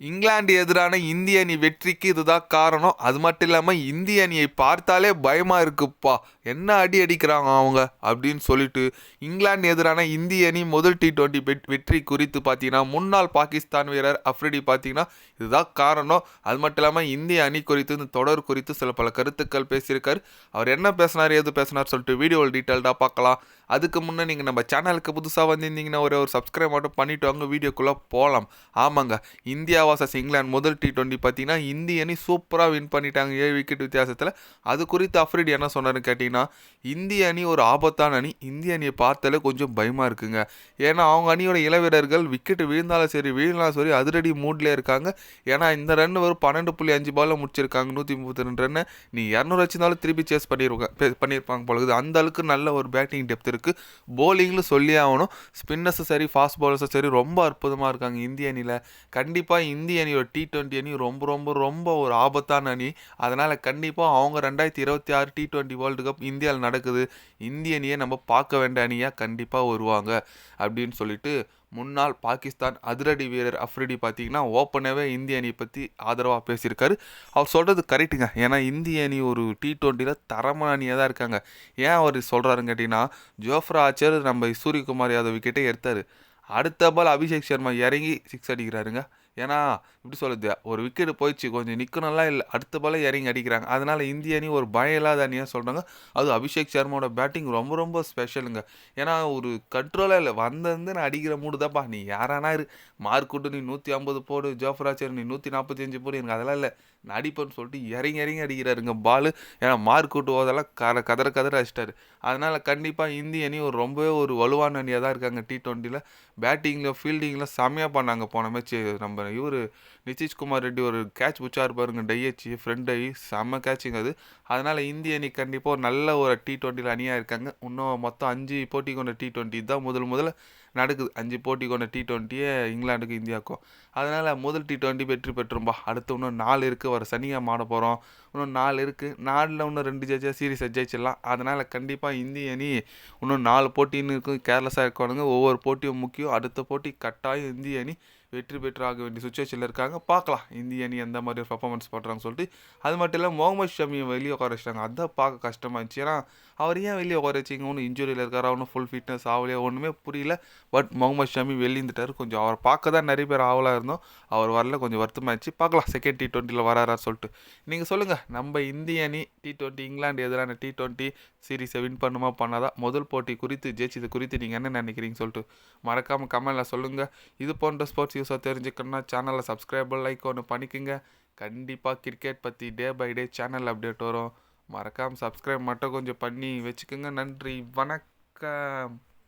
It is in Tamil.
இங்கிலாந்து எதிரான இந்திய அணி வெற்றிக்கு இதுதான் காரணம். அது மட்டும் இல்லாமல் இந்திய அணியை பார்த்தாலே பயமாக இருக்குப்பா. என்ன அடி அடிக்கிறாங்க அவங்க? அப்படின்னு சொல்லிட்டு இங்கிலாந்து எதிரான இந்திய அணி முதல் டி டுவெண்ட்டி வெற்றி குறித்து பார்த்தீங்கன்னா முன்னாள் பாகிஸ்தான் வீரர் அஃப்ரிடி பார்த்தீங்கன்னா இதுதான் காரணம். அது மட்டும் இல்லாமல் இந்திய அணி குறித்து இந்த தொடர் குறித்து சில பல கருத்துக்கள் பேசியிருக்காரு. அவர் என்ன பேசினார் ஏது பேசினார் சொல்லிட்டு வீடியோவில் டீட்டெயில்டாக பார்க்கலாம். அதுக்கு முன்னே நீங்கள் நம்ம சேனலுக்கு புதுசாக வந்திருந்தீங்கன்னா ஒரு ஒரு சப்ஸ்கிரைப் மட்டும் பண்ணிவிட்டு வாங்க. வீடியோக்குள்ளே போகலாம் ஆமாங்க இந்தியா வர்சஸ் இங்கிலாந்து முதல் டி டுவெண்ட்டி பார்த்தீங்கன்னா இந்திய அணி சூப்பராக வின் பண்ணிட்டாங்க. ஏழு விக்கெட் வித்தியாசத்தில். அது குறித்து அஃப்ரிடி என்ன சொன்னார்னு கேட்டிங்கன்னா இந்திய அணி ஒரு ஆபத்தான அணி. இந்திய அணியை பார்த்தாலே கொஞ்சம் பயமாக இருக்குங்க. ஏன்னா அவங்க அணியோட இளவீரர்கள் விக்கெட் விழுந்தாலும் சரி வீழ்ந்தாலும் சரி அதிரடி மூட்லேயே இருக்காங்க. ஏன்னா இந்த ரன் வரும் பன்னெண்டு புள்ளி அஞ்சு பாலில் முடிச்சிருக்காங்க. நூற்றி முப்பத்தி ரெண்டு ரன்னு நீ இரநூறு வச்சிருந்தாலும் திருப்பி சேஸ் பண்ணிடுவாங்க பண்ணியிருப்பாங்க பொழுது அந்த அளவுக்கு நல்ல ஒரு பேட்டிங் டெப்த் இருக்குது போலிங்கில் சொல்லி ஆகணும். ஸ்பின்னர்ஸும் சரி ஃபாஸ்ட் பாலர்ஸும் சரி ரொம்ப அற்புதமாக இருக்காங்க இந்திய அணியில். கண்டிப்பாக இந்திய அணியோட டி டுவெண்ட்டி அணி ரொம்ப ரொம்ப ரொம்ப ஒரு ஆபத்தான அணி. அதனால் கண்டிப்பாக அவங்க ரெண்டாயிரத்தி இருபத்தி ஆறு டி டுவெண்ட்டி வேர்ல்டு கப் இந்தியாவில் நடக்குது. இந்திய அணியை நம்ம பார்க்க வேண்டிய அணியாக கண்டிப்பாக வருவாங்க அப்படின்னு சொல்லிட்டு முன்னாள் பாகிஸ்தான் அதிரடி வீரர் அஃப்ரிடி பார்த்தீங்கன்னா ஓப்பனாகவே இந்திய அணியை பற்றி ஆதரவாக பேசியிருக்காரு. அவர் சொல்கிறது கரெக்டுங்க ஏன்னா இந்திய அணி ஒரு டி ட்வெண்ட்டியில் தரமான அணியாக தான் இருக்காங்க. ஏன் அவர் சொல்கிறாருன்னு கேட்டிங்கன்னா ஜோஃப்ரா ஆச்சர் நம்ம சூரியகுமார் யாதவ் விக்கெட்டே எடுத்தார். அடுத்த பால் அபிஷேக் சர்மா இறங்கி சிக்ஸ் அடிக்கிறாருங்க. ஏன்னா இப்படி சொல்லுது ஒரு விக்கெட் போயிடுச்சு கொஞ்சம் நிற்கணும்லாம் இல்லை அடுத்த பாலே இறங்கி அடிக்கிறாங்க. அதனால் இந்திய அணி ஒரு பயம் இல்லாத அணியாக சொல்கிறாங்க அது அபிஷேக் சர்மாவோட பேட்டிங் ரொம்ப ரொம்ப ஸ்பெஷலுங்க ஏன்னா ஒரு கண்ட்ரோலாக இல்லை வந்திருந்து நான் அடிக்கிற மூடு தான்ப்பா. நீ யாரானா இரு. மார்க் விட்டு நீ நூற்றி ஐம்பது போடு ஜோஃபராச்சர் நீ நூற்றி நாற்பத்தஞ்சு போடு எனக்கு அதெல்லாம் இல்லை. நான் அடிப்பேன்னு சொல்லிட்டு இறங்கி இறங்கி அடிக்கிறாருங்க பால் ஏன்னா மார்க் விட்டு போதெல்லாம் கர கதற கதற அடிச்சிட்டாரு. அதனால் கண்டிப்பாக இந்திய அணி ஒரு ரொம்பவே ஒரு வலுவான அணியாக தான் இருக்காங்க டி ட்வெண்ட்டியில் பேட்டிங்கில் ஃபீல்டிங்கில் செம்மையாக பண்ணாங்க போன மேட்ச் நம்ம இவர் நிதிஷ்குமார் ரெட்டி ஒரு கேட்ச் பிடிச்சார் பாருங்க. டையச்சி ஃப்ரெண்ட் செம்ம கேட்சிங் அது. அதனால் இந்திய அணி கண்டிப்பாக ஒரு நல்ல ஒரு டி டுவெண்ட்டியில் அணியாக இருக்காங்க. இன்னும் மொத்தம் அஞ்சு போட்டி கொண்ட டி ட்வெண்ட்டி தான் முதல் முதல்ல நடக்குது. அஞ்சு போட்டி கொண்ட டி ட்வெண்ட்டியே இங்கிலாந்துக்கும் இந்தியாவுக்கும். அதனால் முதல் டி டுவெண்ட்டி வெற்றி பெற்றும்பா அடுத்து இன்னும் நாலு இருக்குது வர சனியாக ஆட போகிறோம் இன்னும் நாலு இருக்குது நாலில் இன்னும் ரெண்டு ஜெயிச்சா சீரிஸ் ஜெயிச்சிடலாம். அதனால் கண்டிப்பாக இந்திய அணி இன்னும் நாலு போட்டின்னு இருக்கும் கேர்லெஸ்ஸாக இருக்கணுங்க ஒவ்வொரு போட்டியும் முக்கியம். அடுத்த போட்டி கட்டாயம் இந்திய அணி வெற்றி பெற்று ஆக வேண்டிய சுச்சுவேஷனில் இருக்காங்க. பார்க்கலாம். இந்திய அணி எந்த மாதிரி பர்ஃபார்மன்ஸ் பண்ணுறாங்கன்னு சொல்லிட்டு. அது மட்டும் இல்லை முகமது ஷமியை வெளியே உட்கார வச்சிட்டாங்க. அதான் பார்க்க கஷ்டமாக இருந்துச்சு. ஏன்னா அவர் ஏன் வெளியே உட்கார வச்சிங்க ஒன்றும் இன்ஜுரியில் இருக்காரா? ஒன்றும் ஃபுல் ஃபிட்னஸ் ஆகலையா? ஒன்றுமே புரியல. பட் முகமது ஷமி வெளியிருந்துட்டார் கொஞ்சம் அவரை பார்க்க தான் நிறைய பேர் ஆவலாக இருந்தோம். அவர் வரல கொஞ்சம் வருத்தமாகிடுச்சு பார்க்கலாம் செகண்ட் டி டுவெண்ட்டியில் வராரா சொல்லிட்டு. நீங்கள் சொல்லுங்கள் நம்ம இந்திய அணி டி டுவெண்ட்டி இங்கிலாந்து எதிரான டி டுவெண்ட்டி சீரீஸை வின் பண்ணுமா பண்ணாதான் முதல் போட்டி குறித்து ஜெயிச்சது குறித்து நீங்கள் என்ன நினைக்கிறீங்க சொல்லிட்டு. மறக்காமல் கமெண்டில் சொல்லுங்கள் இது போன்ற ஸ்போர்ட்ஸ் யூஸாக தெரிஞ்சுக்கணும்னா சேனலை சப்ஸ்கிரைப் லைக் ஒன்று பண்ணிக்கோங்க. கண்டிப்பாக கிரிக்கெட் பற்றி day by day channel update வரும். மறக்காமல் சப்ஸ்கிரைப் மட்டும் கொஞ்சம் பண்ணி வச்சுக்கோங்க. நன்றி வணக்கம்.